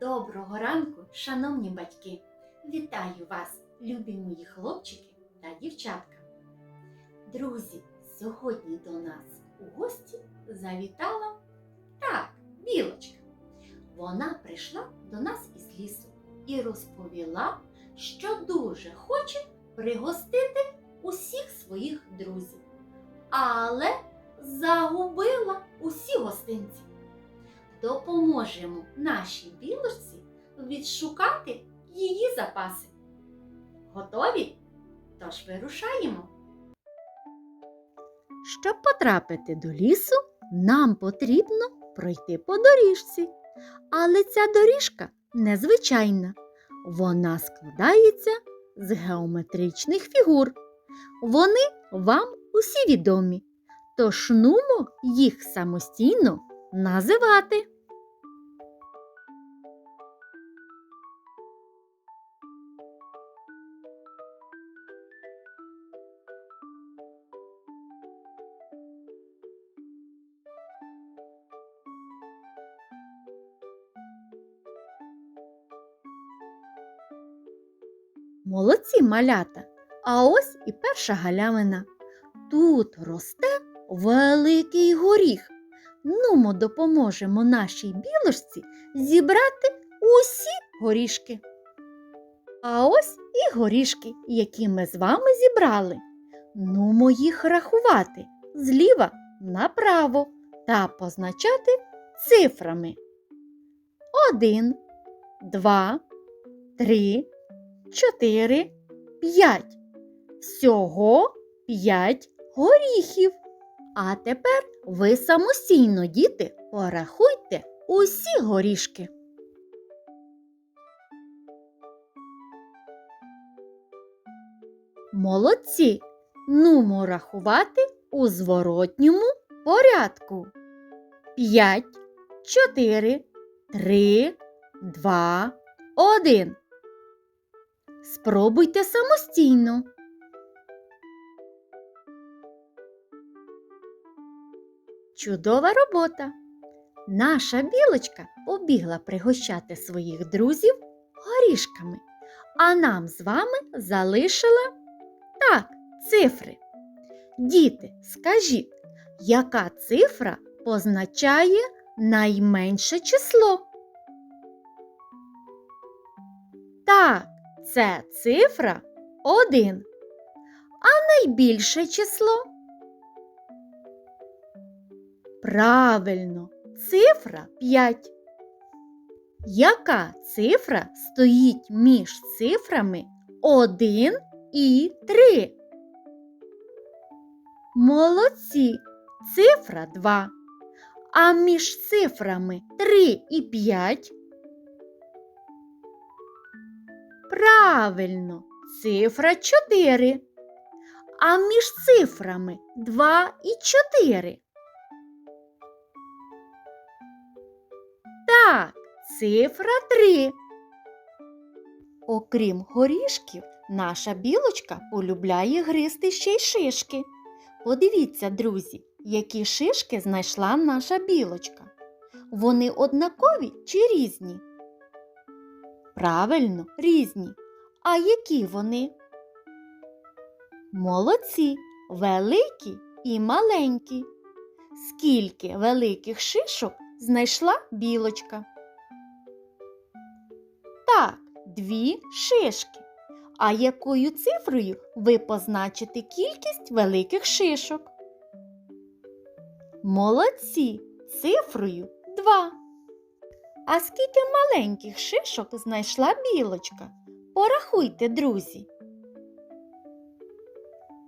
Доброго ранку, шановні батьки! Вітаю вас, любі мої хлопчики та дівчатка. Друзі, сьогодні до нас у гості завітала так, білочка. Вона прийшла до нас із лісу і розповіла, що дуже хоче пригостити усіх своїх друзів, але загубила усі гостинці допоможемо нашій білочці відшукати її запаси. Готові? Тож вирушаємо. Щоб потрапити до лісу, нам потрібно пройти по доріжці. Але ця доріжка незвичайна. Вона складається з геометричних фігур. Вони вам усі відомі, тож нумо їх самостійно називати. Молодці малята. А ось і перша галявина. Тут росте великий горіх. Нумо допоможемо нашій білочці зібрати усі горішки. А ось і горішки, які ми з вами зібрали. Нумо їх рахувати зліва направо та позначати цифрами. Один, два, три, чотири, п'ять. Всього п'ять горіхів. А тепер ви самостійно, діти, порахуйте усі горішки. Молодці! Нумо рахувати у зворотньому порядку. П'ять, чотири, три, два, один. Спробуйте самостійно. Чудова робота! Наша білочка побігла пригощати своїх друзів горішками, а нам з вами залишила так, цифри. Діти, скажіть, яка цифра позначає найменше число? Так, це цифра 1. А найбільше число? Правильно, цифра 5. Яка цифра стоїть між цифрами 1 і 3? Молодці, цифра 2. А між цифрами 3 і 5? Правильно, цифра 4. А між цифрами 2 і 4? Цифра 3. Окрім горішків, наша білочка полюбляє гризти ще й шишки. Подивіться, друзі, які шишки знайшла наша білочка. Вони однакові чи різні? Правильно, різні. А які вони? Молодці, великі і маленькі. Скільки великих шишок знайшла білочка? Дві шишки. А якою цифрою ви позначите кількість великих шишок? Молодці, цифрою 2. А скільки маленьких шишок знайшла білочка? Порахуйте, друзі.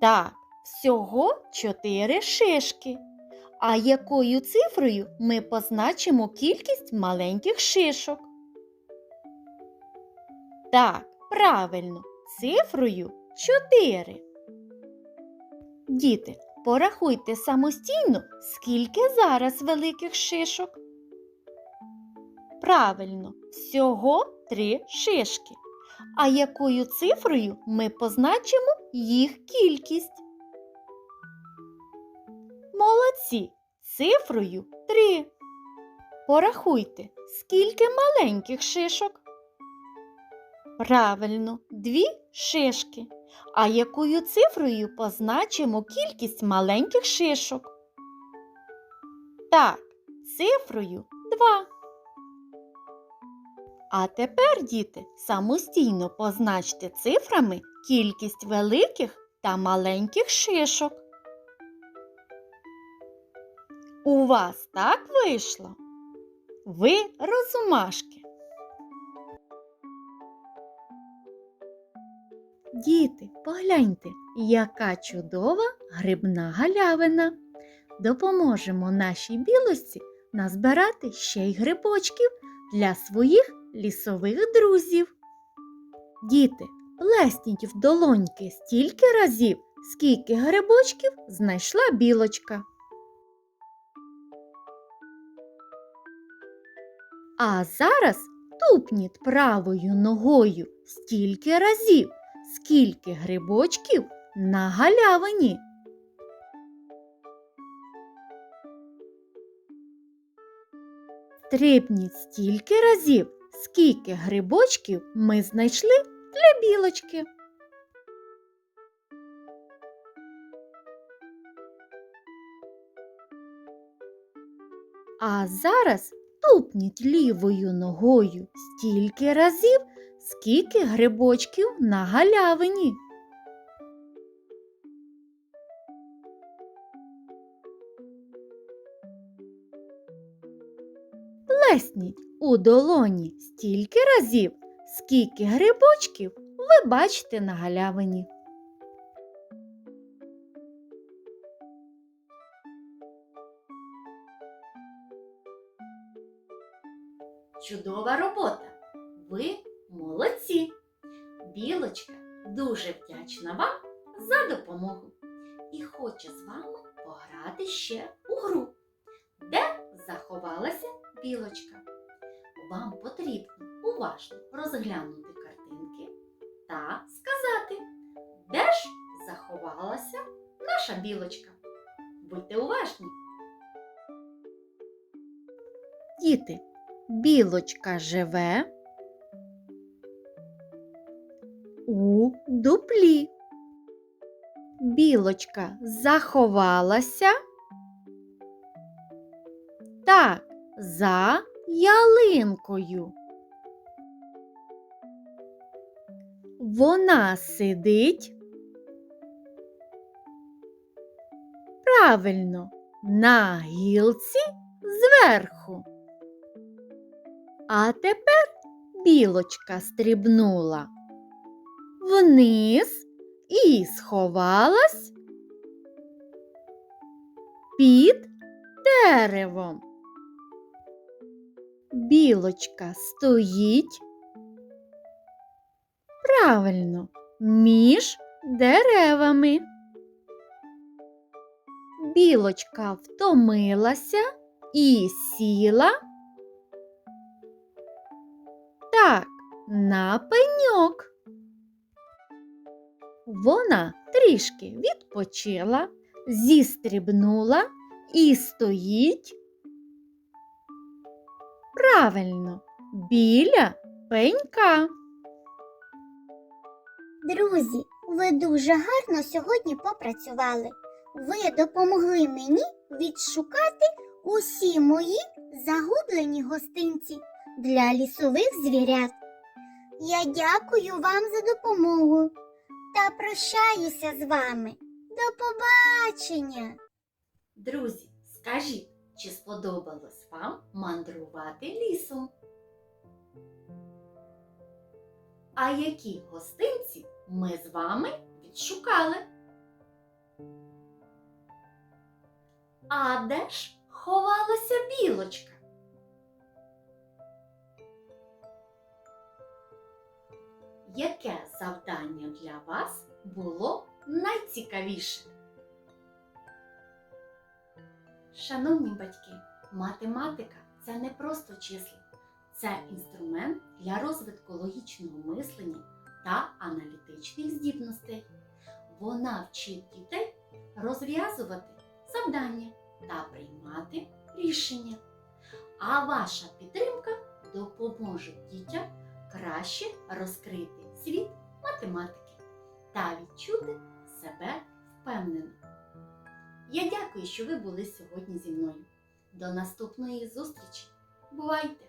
Так, всього 4 шишки. А якою цифрою ми позначимо кількість маленьких шишок? Так, правильно, цифрою 4. Діти, порахуйте самостійно, скільки зараз великих шишок. Правильно, всього 3 шишки. А якою цифрою ми позначимо їх кількість? Молодці, цифрою 3. Порахуйте, скільки маленьких шишок? Правильно, дві шишки. А якою цифрою позначимо кількість маленьких шишок? Так, цифрою 2. А тепер, діти, самостійно позначте цифрами кількість великих та маленьких шишок. У вас так вийшло? Ви розумашки. Діти, погляньте, яка чудова грибна галявина. Допоможемо нашій білості назбирати ще й грибочків для своїх лісових друзів. Діти, плесніть в долоньки стільки разів, скільки грибочків знайшла білочка. А зараз тупніть правою ногою стільки разів, скільки грибочків на галявині. Стрибніть стільки разів, скільки грибочків ми знайшли для білочки. А зараз тупніть лівою ногою стільки разів, скільки грибочків на галявині. Плесніть у долоні стільки разів, скільки грибочків ви бачите на галявині. Чудова робота! Ви молодці! Білочка дуже вдячна вам за допомогу і хоче з вами пограти ще у гру, де заховалася білочка. Вам потрібно уважно розглянути картинки та сказати, де ж заховалася наша білочка. Будьте уважні! Діти, білочка живе у дуплі. Білочка заховалася. Так, за ялинкою. Вона сидить. Правильно, на гілці зверху. А тепер білочка стрибнула вниз і сховалась під деревом. Білочка стоїть правильно між деревами. Білочка втомилася і сіла так, на пеньок. Вона трішки відпочила, зістрибнула і стоїть. Правильно, біля пенька. Друзі, ви дуже гарно сьогодні попрацювали. Ви допомогли мені відшукати усі мої загублені гостинці для лісових звірят. Я дякую вам за допомогу та прощаюся з вами. До побачення! Друзі, скажіть, чи сподобалось вам мандрувати лісом? А які гостинці ми з вами відшукали? А де ж ховалася білочка? Яке завдання для вас було найцікавіше? Шановні батьки, математика це не просто числа, це інструмент для розвитку логічного мислення та аналітичних здібностей. Вона вчить дітей розв'язувати завдання та приймати рішення. А ваша підтримка допоможе дітям краще розкрити світ математики та відчути себе впевнено. Я дякую, що ви були сьогодні зі мною. До наступної зустрічі! Бувайте!